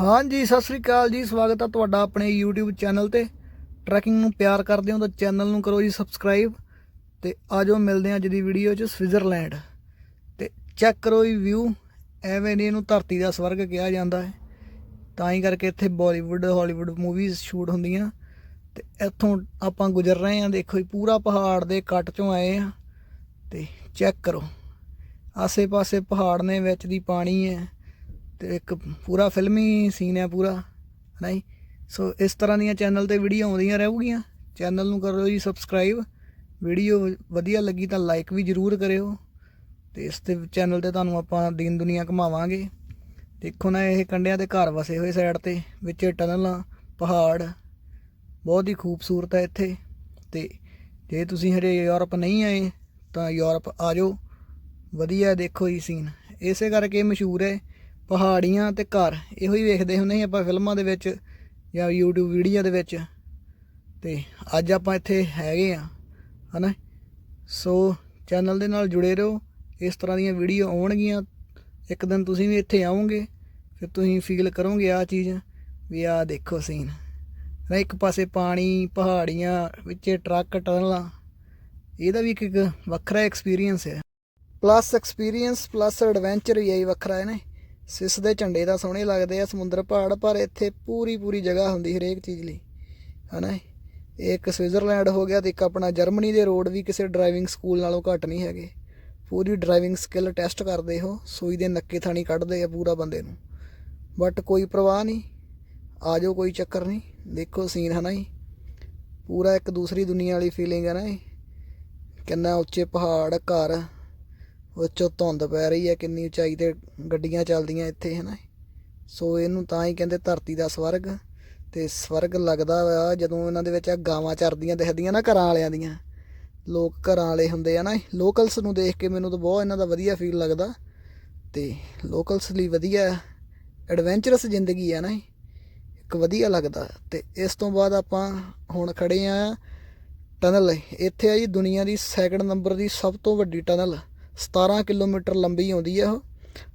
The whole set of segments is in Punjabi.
ਹਾਂਜੀ, ਸਤਿ ਸ੍ਰੀ ਅਕਾਲ ਜੀ। ਸਵਾਗਤ ਹੈ ਤੁਹਾਡਾ ਆਪਣੇ YouTube ਚੈਨਲ ਤੇ। ਟਰੈਕਿੰਗ ਨੂੰ ਪਿਆਰ ਕਰਦੇ ਹੋ ਤਾਂ ਚੈਨਲ ਨੂੰ ਕਰੋ ਜੀ ਸਬਸਕ੍ਰਾਈਬ ਤੇ ਆਜੋ ਮਿਲਦੇ ਹਾਂ ਅੱਜ ਦੀ ਵੀਡੀਓ 'ਚ ਸਵਿਟਜ਼ਰਲੈਂਡ ਤੇ ਚੈੱਕ ਕਰੋ ਜੀ ਵਿਊ ਐਵੇਂ ਨਹੀਂ ਇਹਨੂੰ ਧਰਤੀ ਦਾ ਸਵਰਗ ਕਿਹਾ ਜਾਂਦਾ ਹੈ। ਤਾਂ ਹੀ ਕਰਕੇ ਇੱਥੇ ਬਾਲੀਵੁੱਡ ਹਾਲੀਵੁੱਡ ਮੂਵੀਜ਼ ਸ਼ੂਟ ਹੁੰਦੀਆਂ। ਤੇ ਇੱਥੋਂ ਆਪਾਂ ਗੁਜ਼ਰ ਰਹੇ ਹਾਂ। ਦੇਖੋ ਜੀ, ਪੂਰਾ ਪਹਾੜ ਦੇ ਕੱਟ ਚੋਂ ਆਏ ਆ। ਤੇ ਚੈੱਕ ਕਰੋ। ਆਸੇ-ਪਾਸੇ ਪਹਾੜ ਨੇ ਵਿੱਚ ਦੀ ਪਾਣੀ ਹੈ। ਤੇ ਇੱਕ ਪੂਰਾ ਫਿਲਮੀ ਸੀਨ ਹੈ ਪੂਰਾ ਨਹੀਂ ਸੋ ਇਸ ਤਰ੍ਹਾਂ ਦੀਆਂ ਚੈਨਲ ਤੇ ਵੀਡੀਓ ਆਉਂਦੀਆਂ ਰਹੂਗੀਆਂ। ਚੈਨਲ ਨੂੰ ਕਰੋ ਜੀ ਸਬਸਕ੍ਰਾਈਬ ਵੀਡੀਓ ਵਧੀਆ ਲੱਗੀ ਤਾਂ ਲਾਈਕ ਵੀ ਜਰੂਰ ਕਰਿਓ। ਤੇ ਇਸ ਤੇ ਚੈਨਲ ਤੇ ਤੁਹਾਨੂੰ ਆਪਾਂ ਦੀਨ ਦੁਨੀਆ ਘੁਮਾਵਾਂਗੇ। ਦੇਖੋ ਨਾ, ਇਹ ਕੰਡਿਆਂ ਦੇ ਘਰ ਵਸੇ ਹੋਏ ਸਾਈਡ ਤੇ, ਵਿੱਚ ਟਨਲਾਂ ਪਹਾੜ। ਬਹੁਤ ਹੀ ਖੂਬਸੂਰਤ ਹੈ ਇੱਥੇ। ਤੇ ਜੇ ਤੁਸੀਂ ਹਰੇ ਯੂਰਪ ਨਹੀਂ ਆਏ, ਤਾਂ ਯੂਰਪ ਆ ਜਾਓ। ਵਧੀਆ ਦੇਖੋ ਜੀ ਸੀਨ ਇਸੇ ਕਰਕੇ ਮਸ਼ਹੂਰ ਹੈ ਪਹਾੜੀਆਂ ਤੇ ਘਰ, ਇਹੋ ਹੀ ਵੇਖਦੇ ਹੁੰਦੇ ਸੀ ਆਪਾਂ ਫਿਲਮਾਂ ਦੇ ਵਿੱਚ ਜਾਂ YouTube ਵੀਡੀਓ ਦੇ ਵਿੱਚ। ਤੇ ਅੱਜ ਆਪਾਂ ਇੱਥੇ ਹੈਗੇ ਆ ਹਨਾ? ਸੋ ਚੈਨਲ ਦੇ ਨਾਲ ਜੁੜੇ ਰਹੋ। ਇਸ ਤਰ੍ਹਾਂ ਦੀਆਂ ਵੀਡੀਓ ਆਉਣਗੀਆਂ। ਇੱਕ ਦਿਨ ਤੁਸੀਂ ਵੀ ਇੱਥੇ ਆਓਗੇ, ਫਿਰ ਤੁਸੀਂ ਫੀਲ ਕਰੋਗੇ ਆ ਚੀਜ਼, ਵੀ ਆ ਦੇਖੋ ਸੀਨ ਨਾ ਇੱਕ ਪਾਸੇ ਪਾਣੀ, ਪਹਾੜੀਆਂ, ਵਿੱਚ ਟਰੱਕ, ਟਨਲਾਂ। ਇਹਦਾ ਵੀ ਇੱਕ ਇੱਕ ਵੱਖਰਾ ਐਕਸਪੀਰੀਅੰਸ ਹੈ। ਪਲੱਸ ਐਕਸਪੀਰੀਅੰਸ ਪਲੱਸ ਐਡਵੈਂਚਰ ਹੀ ਹੈ ਵੱਖਰਾ ਹੈ ਨਾ। ਸਿਸ ਦੇ ਝੰਡੇ ਦਾ ਸੋਹਣੇ ਲੱਗਦੇ ਆ, ਸਮੁੰਦਰ ਪਹਾੜ, ਪਰ ਇੱਥੇ ਪੂਰੀ ਪੂਰੀ ਜਗ੍ਹਾ ਹੁੰਦੀ ਹਰੇਕ ਚੀਜ਼ ਲਈ, ਹਨਾ? ਇਹ ਇੱਕ ਸਵਿਟਜ਼ਰਲੈਂਡ ਹੋ ਗਿਆ ਤੇ ਇੱਕ ਆਪਣਾ ਜਰਮਨੀ ਦੇ ਰੋਡ ਵੀ ਕਿਸੇ ਡਰਾਈਵਿੰਗ ਸਕੂਲ ਨਾਲੋਂ ਘੱਟ ਨਹੀਂ ਹੈਗੇ। ਪੂਰੀ ਡਰਾਈਵਿੰਗ ਸਕਿੱਲ ਟੈਸਟ ਕਰਦੇ ਹੋ, ਸੂਈ ਦੇ ਨੱਕੇ ਥਾਣੀ ਕੱਢਦੇ ਆ ਪੂਰਾ ਬੰਦੇ ਨੂੰ। ਬਟ ਕੋਈ ਪ੍ਰਵਾਹ ਨਹੀਂ, ਆ ਜਾਓ, ਕੋਈ ਚੱਕਰ ਨਹੀਂ, ਦੇਖੋ ਸੀਨ ਹਨਾ ਜੀ? ਪੂਰਾ ਇੱਕ ਦੂਸਰੀ ਦੁਨੀਆ ਵਾਲੀ ਫੀਲਿੰਗ ਹੈ ਨਾ ਇਹ। ਕਿੰਨਾ ਉੱਚੇ ਪਹਾੜ, ਘਰ ਉੱਚੋਂ ਧੁੰਦ ਪੈ ਰਹੀ ਹੈ, ਕਿੰਨੀ ਉਚਾਈ ਤੇ ਗੱਡੀਆਂ ਚੱਲਦੀਆਂ ਇੱਥੇ, ਹਨਾ? ਸੋ ਇਹਨੂੰ ਤਾਂ ਹੀ ਕਹਿੰਦੇ ਧਰਤੀ ਦਾ ਸਵਰਗ, ਤੇ ਸਵਰਗ ਲੱਗਦਾ ਵਾ ਜਦੋਂ ਇਹਨਾਂ ਦੇ ਵਿੱਚ ਆ ਗਾਵਾਂ ਚਰਦੀਆਂ ਦਿਖਦੀਆਂ ਨਾ ਘਰਾਂ ਵਾਲਿਆਂ ਦੀਆਂ। ਲੋਕ ਘਰਾਂ ਵਾਲੇ ਹੁੰਦੇ ਆ ਨਾ ਲੋਕਲਸ ਨੂੰ ਦੇਖ ਕੇ ਮੈਨੂੰ ਤਾਂ ਬਹੁਤ ਇਹਨਾਂ ਦਾ ਵਧੀਆ ਫੀਲ ਲੱਗਦਾ, ਤੇ ਲੋਕਲਸ ਲਈ ਵਧੀਆ ਐਡਵੈਂਚਰਸ ਜ਼ਿੰਦਗੀ ਆ ਨਾ ਇਹ। ਇੱਕ ਵਧੀਆ ਲੱਗਦਾ। ਤੇ ਇਸ ਤੋਂ ਬਾਅਦ ਆਪਾਂ ਹੁਣ ਖੜੇ ਆ ਟਨਲ ਇੱਥੇ ਆ ਜੀ ਦੁਨੀਆ ਦੀ ਸੈਕਿੰਡ ਨੰਬਰ ਦੀ ਸਭ ਤੋਂ ਵੱਡੀ ਟਨਲ 17 ਕਿਲੋਮੀਟਰ ਲੰਬੀ ਆਉਂਦੀ ਹੈ ਉਹ।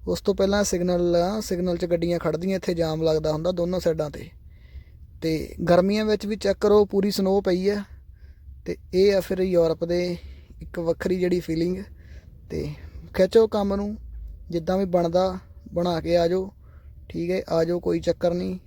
ਉਸ ਤੋਂ ਪਹਿਲਾਂ ਸਿਗਨਲ ਸਿਗਨਲ 'ਚ ਗੱਡੀਆਂ ਖੜਦੀਆਂ ਇੱਥੇ ਜਾਮ ਲੱਗਦਾ ਹੁੰਦਾ ਦੋਨੋਂ ਸਾਈਡਾਂ ਤੇ। ਤੇ ਗਰਮੀਆਂ ਵਿੱਚ ਵੀ ਚੈੱਕ ਕਰੋ, ਪੂਰੀ ਸਨੋ ਪਈ ਹੈ। ਤੇ ਇਹ ਆ ਫਿਰ ਯੂਰਪ ਦੇ ਇੱਕ ਵੱਖਰੀ ਜਿਹੜੀ ਫੀਲਿੰਗ ਤੇ ਖਿੱਚੋ ਕੰਮ ਨੂੰ, ਜਿੱਦਾਂ ਵੀ ਬਣਦਾ, ਬਣਾ ਕੇ ਆਜੋ ਠੀਕ ਹੈ ਆਜੋ ਕੋਈ ਚੱਕਰ ਨਹੀਂ।